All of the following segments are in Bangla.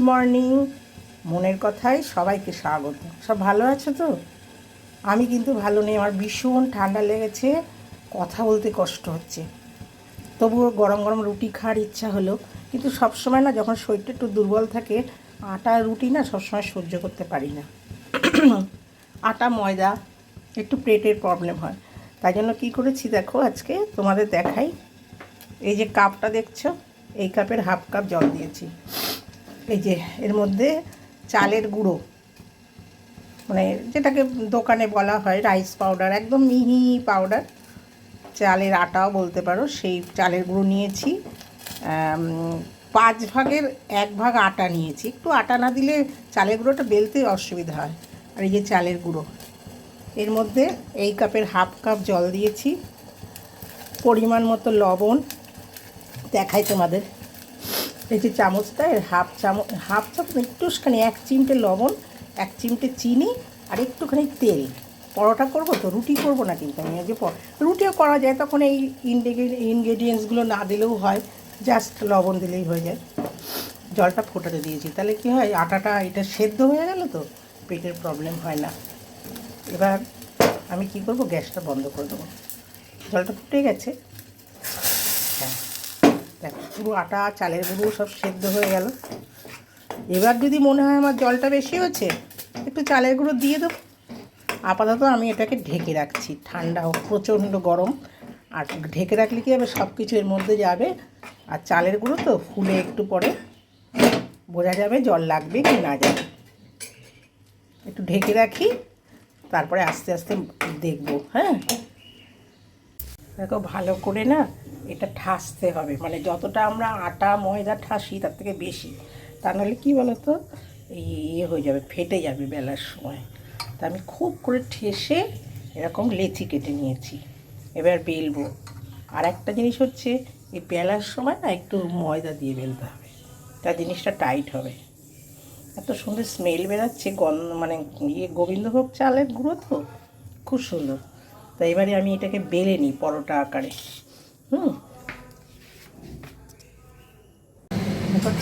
গুড মর্নিং মনের কথায় সবাইকে স্বাগত। সব ভালো আছে তো? আমি কিন্তু ভালো নেই, আমার ভীষণ ঠান্ডা লেগেছে, কথা বলতে কষ্ট হচ্ছে। তবুও গরম গরম রুটি খাওয়ার ইচ্ছা হলো, কিন্তু সবসময় না যখন শরীরটা একটু দুর্বল থাকে, আটা, রুটি না সবসময় সহ্য করতে পারি না। আটা, ময়দা, একটু পেটের প্রবলেম হয়। তাই জন্য কী করেছি দেখো, আজকে তোমাদের দেখাই। এই যে কাপটা দেখছ, এই কাপের হাফ কাপ জল দিয়েছি। এই যে, এর মধ্যে চালের গুঁড়ো। মানে যেটাকে দোকানে বলা হয় রাইস পাউডার একদম মিহি পাউডার চালের আটাও বলতে পারো, সেই চালের গুঁড়ো নিয়েছি। পাঁচ ভাগের এক ভাগ আটা নিয়েছি। একটু আটা না দিলে চালের গুঁড়োটা বেলতে অসুবিধা হয়। আর এই যে চালের গুঁড়ো। এর মধ্যে এই কাপের হাফ কাপ জল দিয়েছি। পরিমাণ মতো লবণ। দেখাই তোমাদের। এই যে চামচটা, এর হাফ চামচ হাফ চামচ একটুখানি, এক চিমটে লবণ, এক চিমটে চিনি আর একটুখানি তেল। পরোটা করব তো? রুটি করব না কিন্তু আমি? যে রুটিও করা যায়, তখন এই ইনগ্রেডিয়েন্টসগুলো না দিলেও হয় জাস্ট লবণ দিলেই হয়ে যায়। জলটা ফোটাতে দিয়েছি। তাহলে কি হয়, আটাটা এটা সেদ্ধ হয়ে গেল তো? পেটের প্রবলেম হয় না। এবার আমি কি করব? গ্যাসটা বন্ধ করে দেবো। জলটা ফুটে গেছে। পুরো আটা, চালের গুঁড়ো সব সেদ্ধ হয়ে গেল। এবার যদি মনে হয় আমার জলটা বেশি হচ্ছে একটু চালের গুঁড়ো দিয়ে দেবো। আপাতত আমি এটাকে ঢেকে রাখছি। ঠান্ডা হোক, প্রচণ্ড গরম। আর ঢেকে রাখলে কি হবে? সব কিছু এর মধ্যে যাবে। আর চালের গুঁড়ো তো ফুলে একটু পরে। বোঝা যাবে জল লাগবে কি না যাবে একটু ঢেকে রাখি, তারপরে আস্তে আস্তে দেখব হ্যাঁ? দেখো ভালো করে না এটা ঠাসতে হবে। মানে যতটা আমরা আটা, ময়দা ঠাসি তার থেকে বেশি, তা নাহলে কী বলো তো এই ইয়ে হয়ে যাবে, ফেটে যাবে বেলার সময়। তা আমি খুব করে ঠেসে এরকম লেচি কেটে নিয়েছি। এবার বেলবো। আর একটা জিনিস হচ্ছে, এই বেলার সময় না একটু ময়দা দিয়ে বেলতে হবে। তা জিনিসটা টাইট হবে। এত সুন্দর স্মেল বেরাচ্ছে, গন্ধ মানে ইয়ে গোবিন্দভোগ চালের গুঁড়ো তো, খুব সুন্দর। তো এবারে আমি এটাকে বেলে নিই পরোটা আকারে। হুম?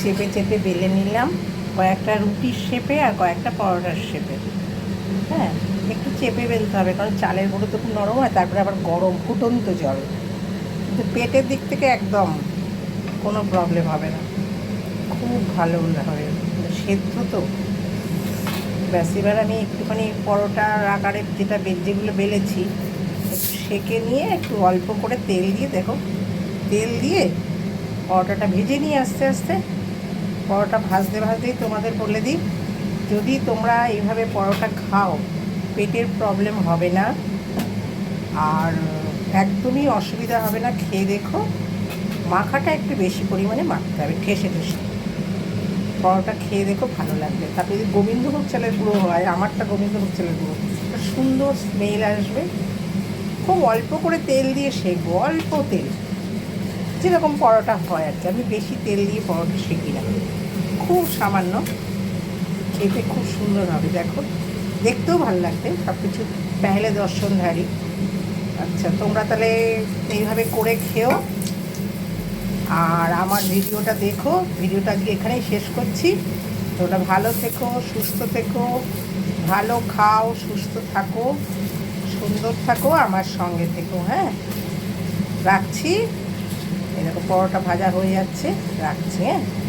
চেপে চেপে বেলে নিলাম। কয়েকটা রুটির শেপে আর কয়েকটা পরোটার শেপে। হ্যাঁ একটু চেপে বেলতে হবে কারণ চালের গুঁড়ো তো খুব নরম হয়, তারপরে আবার গরম ফুটন্ত জল। কিন্তু পেটের দিক থেকে একদম কোনো প্রবলেম হবে না। খুব ভালো হবে। সেদ্ধ তো। ব্যাস, এবার আমি একটুখানি পরোটার আকারে যেটা যেগুলো বেলেছি সেকে নিয়ে একটু অল্প করে তেল দিয়ে, দেখো, তেল দিয়ে পরোটাটা ভেজে নিয়ে আস্তে আস্তে, পরোটা ভাজতে ভাজতেই তোমাদের বলে দিই, যদি তোমরা এইভাবে পরোটা খাও, পেটের প্রবলেম হবে না। আর একদমই অসুবিধা হবে না, খেয়ে দেখো, মাখাটা একটু বেশি পরিমাণে মাখতে হবে, ঠেসে ঠেসে। পরোটা খেয়ে দেখো ভালো লাগবে। তারপরে যদি গোবিন্দভোগ চালের গুঁড়ো হয়, আমারটা গোবিন্দভোগ চালের গুঁড়ো সুন্দর স্মেল আসবে। খুব অল্প করে তেল দিয়ে শেখবো অল্প তেল। যেরকম পরোটা হয় আর কি, আমি বেশি তেল দিয়ে পরোটা শেখি না। খুব সামান্য, খেতে খুব সুন্দর হবে, দেখো। দেখতেও ভালো লাগবে সব কিছু পেহলে দর্শনধারী আচ্ছা তোমরা তাহলে এইভাবে করে খেও। আর আমার ভিডিওটা দেখো, ভিডিওটা আজকে এখানেই শেষ করছি। তোমরা ভালো থেকো, সুস্থ থেকো, ভালো খাও, সুস্থ থাকো। সুন্দর থাকো আমার সঙ্গে থেকো হ্যাঁ? রাখছি। এরকম পরোটা ভাজা হয়ে যাচ্ছে রাখছি হ্যাঁ?